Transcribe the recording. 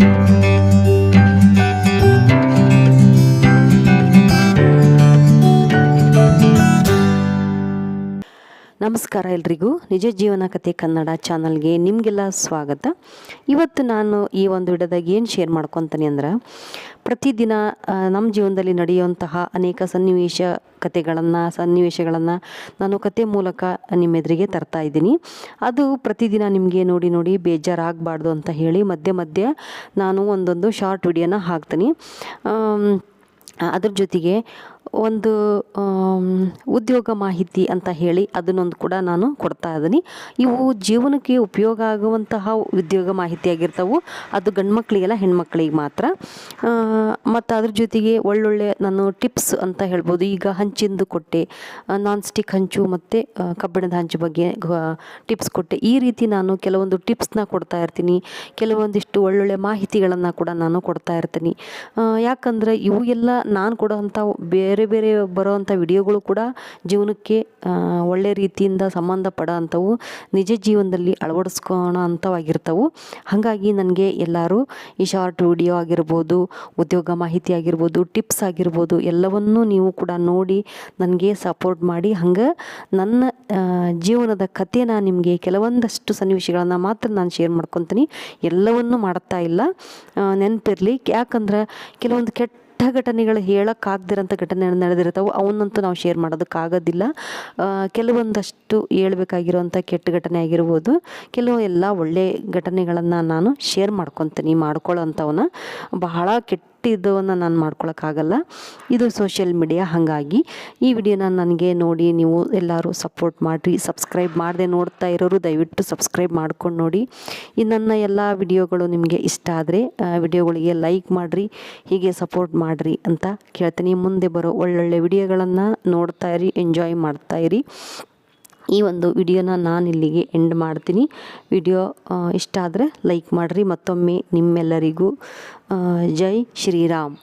thank you. ನಮಸ್ಕಾರ ಎಲ್ರಿಗೂ. ನಿಜ ಜೀವನ ಕಥೆ ಕನ್ನಡ ಚಾನಲ್ಗೆ ನಿಮಗೆಲ್ಲ ಸ್ವಾಗತ. ಇವತ್ತು ನಾನು ಈ ಒಂದು ವಿಡದಾಗ ಏನು ಶೇರ್ ಮಾಡ್ಕೊತೀನಿ ಅಂದ್ರೆ, ಪ್ರತಿದಿನ ನಮ್ಮ ಜೀವನದಲ್ಲಿ ನಡೆಯುವಂತಹ ಅನೇಕ ಸನ್ನಿವೇಶ ಕಥೆಗಳನ್ನು ಸನ್ನಿವೇಶಗಳನ್ನು ನಾನು ಕತೆ ಮೂಲಕ ನಿಮ್ಮ ಎದುರಿಗೆ ತರ್ತಾ ಇದ್ದೀನಿ. ಅದು ಪ್ರತಿದಿನ ನಿಮಗೆ ನೋಡಿ ನೋಡಿ ಬೇಜಾರಾಗಬಾರ್ದು ಅಂತ ಹೇಳಿ ಮಧ್ಯೆ ಮಧ್ಯೆ ನಾನು ಒಂದೊಂದು ಶಾರ್ಟ್ ವಿಡಿಯೋನ ಹಾಕ್ತೀನಿ. ಅದ್ರ ಜೊತೆಗೆ ಒಂದು ಉದ್ಯೋಗ ಮಾಹಿತಿ ಅಂತ ಹೇಳಿ ಅದನ್ನೊಂದು ಕೂಡ ನಾನು ಕೊಡ್ತಾ ಇದ್ದೀನಿ. ಇವು ಜೀವನಕ್ಕೆ ಉಪಯೋಗ ಆಗುವಂತಹ ಉದ್ಯೋಗ ಮಾಹಿತಿ ಆಗಿರ್ತವೆ. ಅದು ಗಂಡು ಮಕ್ಕಳಿಗೆಲ್ಲ ಹೆಣ್ಮಕ್ಳಿಗೆ ಮಾತ್ರ. ಮತ್ತು ಅದ್ರ ಜೊತೆಗೆ ಒಳ್ಳೊಳ್ಳೆ ನಾನು ಟಿಪ್ಸ್ ಅಂತ ಹೇಳ್ಬೋದು. ಈಗ ಹಂಚಿಂದು ಕೊಟ್ಟೆ ನಾನ್ ಸ್ಟಿಕ್ ಹಂಚು ಮತ್ತು ಕಬ್ಬಿಣದ ಹಂಚು ಬಗ್ಗೆ ಟಿಪ್ಸ್ ಕೊಟ್ಟೆ. ಈ ರೀತಿ ನಾನು ಕೆಲವೊಂದು ಟಿಪ್ಸ್ನ ಕೊಡ್ತಾ ಇರ್ತೀನಿ. ಕೆಲವೊಂದಿಷ್ಟು ಒಳ್ಳೊಳ್ಳೆ ಮಾಹಿತಿಗಳನ್ನು ಕೂಡ ನಾನು ಕೊಡ್ತಾ ಇರ್ತೀನಿ. ಯಾಕಂದರೆ ಇವು ಎಲ್ಲ ನಾನು ಕೊಡೋವಂಥ ಬೇರೆ ಬೇರೆ ಬರೋವಂಥ ವಿಡಿಯೋಗಳು ಕೂಡ ಜೀವನಕ್ಕೆ ಒಳ್ಳೆ ರೀತಿಯಿಂದ ಸಂಬಂಧ ಅಂಥವು ನಿಜ ಜೀವನದಲ್ಲಿ ಅಳವಡಿಸ್ಕೊಳೋ ಅಂಥವಾಗಿರ್ತವೆ ಹಾಗಾಗಿ ನನಗೆ ಎಲ್ಲರೂ ಈ ಶಾರ್ಟ್ ವಿಡಿಯೋ ಆಗಿರ್ಬೋದು, ಉದ್ಯೋಗ ಮಾಹಿತಿ ಆಗಿರ್ಬೋದು, ಟಿಪ್ಸ್ ಆಗಿರ್ಬೋದು, ಎಲ್ಲವನ್ನೂ ನೀವು ಕೂಡ ನೋಡಿ ನನಗೆ ಸಪೋರ್ಟ್ ಮಾಡಿ. ಹಂಗೆ ನನ್ನ ಜೀವನದ ಕಥೆನ ನಿಮಗೆ ಕೆಲವೊಂದಷ್ಟು ಸನ್ನಿವೇಶಗಳನ್ನು ಮಾತ್ರ ನಾನು ಶೇರ್ ಮಾಡ್ಕೊತೀನಿ. ಎಲ್ಲವನ್ನೂ ಮಾಡ್ತಾ ಇಲ್ಲ. ನೆನಪಿರಲಿ. ಯಾಕಂದ್ರೆ ಕೆಲವೊಂದು ಕೆಟ್ಟ ಘಟನೆಗಳು ಹೇಳೋಕ್ಕಾಗ್ದಿರೋಂಥ ಘಟನೆ ನಡೆದಿರ್ತಾವೆ ಅವನ್ನಂತೂ ನಾವು ಶೇರ್ ಮಾಡೋದಕ್ಕಾಗೋದಿಲ್ಲ. ಕೆಲವೊಂದಷ್ಟು ಹೇಳ್ಬೇಕಾಗಿರೋಂಥ ಕೆಟ್ಟ ಘಟನೆ ಆಗಿರ್ಬೋದು, ಕೆಲವು ಎಲ್ಲ ಒಳ್ಳೆ ಘಟನೆಗಳನ್ನು ನಾನು ಶೇರ್ ಮಾಡ್ಕೊತೀನಿ ಮಾಡ್ಕೊಳ್ಳೋ ಅಂಥವನ್ನ ಬಹಳ ಇದನ್ನು ನಾನು ಮಾಡ್ಕೊಳಕ್ಕಾಗಲ್ಲ. ಇದು ಸೋಷಿಯಲ್ ಮೀಡಿಯಾ ಹಾಗಾಗಿ. ಈ ವಿಡಿಯೋನ ನನಗೆ ನೋಡಿ ನೀವು ಎಲ್ಲರೂ ಸಪೋರ್ಟ್ ಮಾಡಿರಿ ಸಬ್ಸ್ಕ್ರೈಬ್ ಮಾಡದೆ ನೋಡ್ತಾ ಇರೋರು ದಯವಿಟ್ಟು ಸಬ್ಸ್ಕ್ರೈಬ್ ಮಾಡ್ಕೊಂಡು ನೋಡಿ. ಈ ನನ್ನ ಎಲ್ಲ ವಿಡಿಯೋಗಳು ನಿಮಗೆ ಇಷ್ಟ ಆದರೆ ವಿಡಿಯೋಗಳಿಗೆ ಲೈಕ್ ಮಾಡಿರಿ, ಹೀಗೆ ಸಪೋರ್ಟ್ ಮಾಡಿರಿ ಅಂತ ಕೇಳ್ತೀನಿ. ಮುಂದೆ ಬರೋ ಒಳ್ಳೊಳ್ಳೆ ವಿಡಿಯೋಗಳನ್ನು ನೋಡ್ತಾ ಇರಿ ಎಂಜಾಯ್ ಮಾಡ್ತಾ ಇರಿ. ಈ ಒಂದು ವಿಡಿಯೋನ ನಾನು ಇಲ್ಲಿಗೆ ಎಂಡ್ ಮಾಡ್ತೀನಿ. ವಿಡಿಯೋ ಇಷ್ಟ ಆದರೆ ಲೈಕ್ ಮಾಡಿರಿ. ಮತ್ತೊಮ್ಮೆ ನಿಮ್ಮೆಲ್ಲರಿಗೂ ಜೈ ಶ್ರೀರಾಮ್.